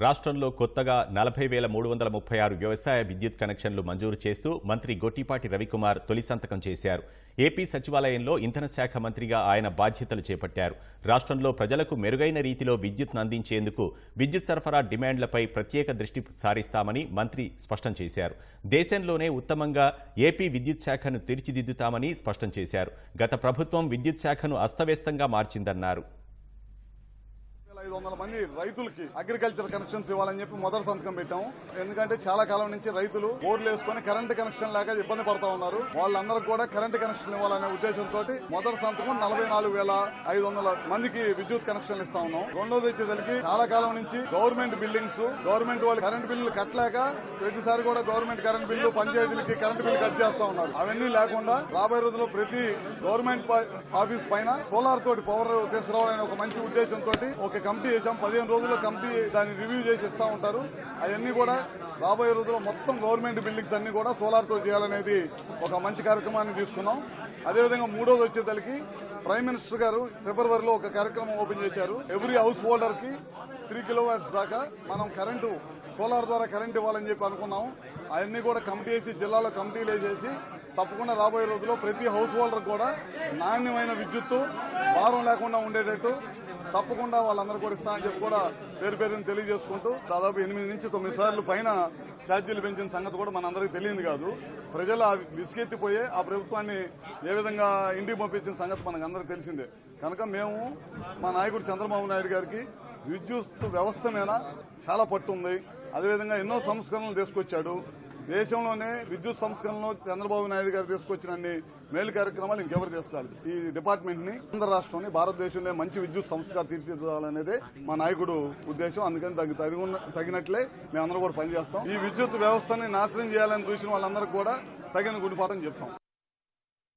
రాష్ట్రంలో కొత్తగా నలభై వేల మూడు వందల ముప్పై ఆరు వ్యవసాయ విద్యుత్ కనెక్షన్లు మంజూరు చేస్తూ మంత్రి గొట్టిపాటి రవికుమార్ తొలి సంతకం చేశారు. ఏపీ సచివాలయంలో ఇంధన శాఖ మంత్రిగా ఆయన బాధ్యతలు చేపట్టారు. రాష్ట్రంలో ప్రజలకు మెరుగైన రీతిలో విద్యుత్ను అందించేందుకు విద్యుత్ సరఫరా డిమాండ్లపై ప్రత్యేక దృష్టి సారిస్తామని మంత్రి స్పష్టం చేశారు. దేశంలోనే ఉత్తమంగా ఏపీ విద్యుత్ శాఖను తీర్చిదిద్దుతామని స్పష్టం చేశారు. గత ప్రభుత్వం విద్యుత్ శాఖను అస్తవ్యస్తంగా మార్చిందన్నారు. ఐదు వందల మంది రైతులకి అగ్రికల్చర్ కనెక్షన్స్ ఇవ్వాలని చెప్పి మొదటి సంతకం పెట్టాము. ఎందుకంటే చాలా కాలం నుంచి రైతులు బోర్లు వేసుకొని కరెంట్ కనెక్షన్ లేక ఇబ్బంది పడతా ఉన్నారు. వాళ్ళందరూ కూడా కరెంట్ కనెక్షన్ ఇవ్వాలనే ఉద్దేశంతో మొదటి సంతకం నలభై నాలుగు వేల ఐదు వందల మందికి విద్యుత్ కనెక్షన్లు ఇస్తా ఉన్నాం. రెండోది వచ్చేసరికి చాలా కాలం నుంచి గవర్నమెంట్ బిల్డింగ్స్ గవర్నమెంట్ వాళ్ళు కరెంట్ బిల్లులు కట్టలేక ప్రతిసారి కూడా గవర్నమెంట్ కరెంట్ బిల్లు పంచాయతీలకి కరెంట్ బిల్లు కట్ చేస్తా ఉన్నారు. అవన్నీ లేకుండా రాబోయే రోజుల్లో ప్రతి గవర్నమెంట్ ఆఫీస్ పైన సోలార్ తోటి పవర్ తీసుకురావాలనే ఒక మంచి ఉద్దేశంతో ఒక కమిటీ చేశాం. పదిహేను రోజుల్లో కమిటీ దాన్ని రివ్యూ చేసి ఇస్తూ ఉంటారు. అవన్నీ కూడా రాబోయే రోజుల్లో మొత్తం గవర్నమెంట్ బిల్డింగ్స్ అన్ని కూడా సోలార్తో చేయాలనేది ఒక మంచి కార్యక్రమాన్ని తీసుకున్నాం. అదేవిధంగా మూడోది వచ్చేసరికి ప్రైమ్ మినిస్టర్ గారు ఫిబ్రవరిలో ఒక కార్యక్రమం ఓపెన్ చేశారు. ఎవ్రీ హౌస్ హోల్డర్కి త్రీ కిలోవాట్స్ దాకా మనం కరెంటు సోలార్ ద్వారా కరెంట్ ఇవ్వాలని చెప్పి అనుకున్నాం అవన్నీ కూడా కమిటీ వేసి జిల్లాలో కమిటీలు వేసేసి తప్పకుండా రాబోయే రోజుల్లో ప్రతి హౌస్ హోల్డర్ కూడా నాణ్యమైన విద్యుత్తు భారం లేకుండా ఉండేటట్టు తప్పకుండా వాళ్ళందరూ కూడా ఇస్తా అని చెప్పి కూడా పేరు పేరుని తెలియజేసుకుంటూ దాదాపు ఎనిమిది నుంచి తొమ్మిది సార్లు పైన ఛార్జీలు పెంచిన సంగతి కూడా మనందరికీ తెలియదు కాదు. ప్రజలు విసుకెత్తిపోయే విసుగెత్తిపోయే ఆ ప్రభుత్వాన్ని ఏ విధంగా ఇంటికి పంపించిన సంగతి మనకు అందరికీ తెలిసిందే. కనుక మేము మా నాయకుడు చంద్రబాబు నాయుడు గారికి విద్యుత్ వ్యవస్థ మీద చాలా పట్టు ఉంది. అదేవిధంగా ఎన్నో సంస్కరణలు తీసుకొచ్చాడు. దేశంలోనే విద్యుత్ సంస్కరణలో చంద్రబాబు నాయుడు గారు తీసుకొచ్చిన అన్ని మేలు కార్యక్రమాలు ఇంకెవరు తీసుకోవాలి? ఈ డిపార్ట్మెంట్ని ఆంధ్ర రాష్ట్రాన్ని భారతదేశంలో మంచి విద్యుత్ సంస్థగా తీర్చిదిద్దాలనేదే మా నాయకుడు ఉద్దేశం. అందుకని తగి తగినట్లే మేమందరం కూడా పనిచేస్తాం. ఈ విద్యుత్ వ్యవస్థని నాశనం చేయాలని చూసిన వాళ్ళందరికీ కూడా తగిన గుడిపాఠం చెప్తాం.